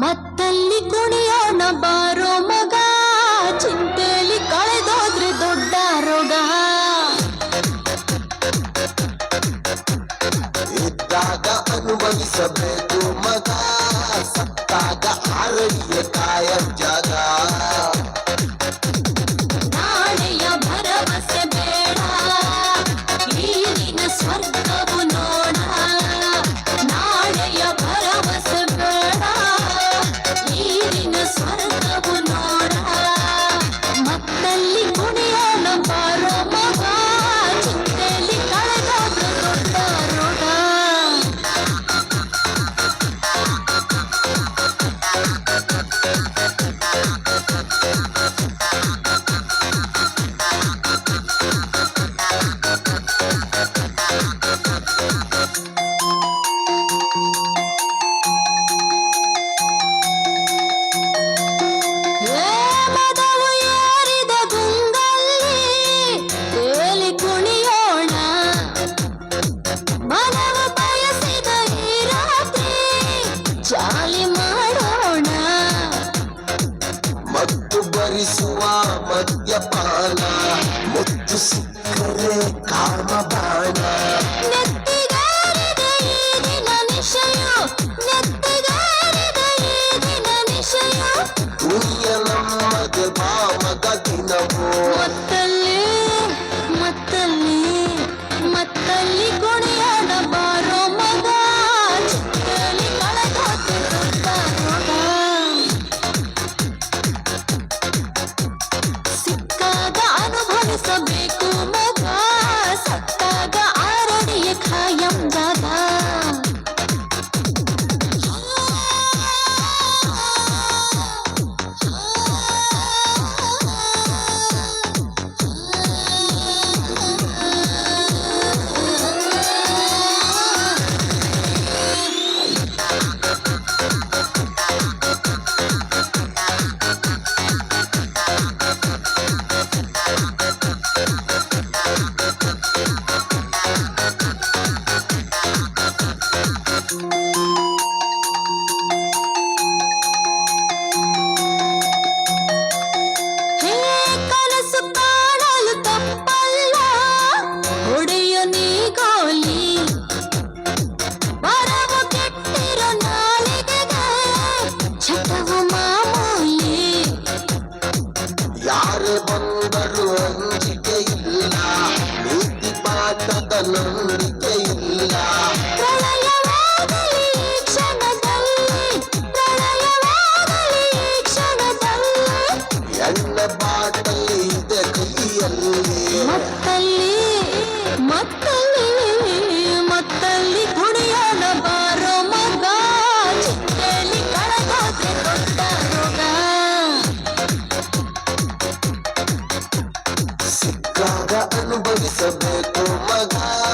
ಮತ್ತಲ್ಲಿ ಕುಣಿಯೋಣ ಬಾರೋ ಮಗ ಚಿಂತೆಯಲ್ಲಿ ಕಳೆದೋದ್ರೆ ದೊಡ್ಡ ರೋಗ ಇದ್ದಾಗ ಅನುಭವಿಸಬೇಕು ಮಗ ಸತ್ತಾಗ ಆರೋಗ್ಯ ಕಾಯ ಜಾಗ ಜಾಲಿ ಮಾಡೋಣ. ಮತ್ತು ಬರಿಸುವ ಮದ್ಯಪಾನ. ಮುತ್ತು ಸಿಕ್ಕರೆ ಕಾಮದಾನ ದುನಿಯ ನಮ್ಮದೆ ಭಾವದ ದಿನವೋ. ಮತ್ತಲ್ಲಿ ಮತ್ತಲ್ಲಿ ಮತ್ತಲ್ಲಿ ಬೇಕು ಬಂದರು ಬಂದರು सब तो मगा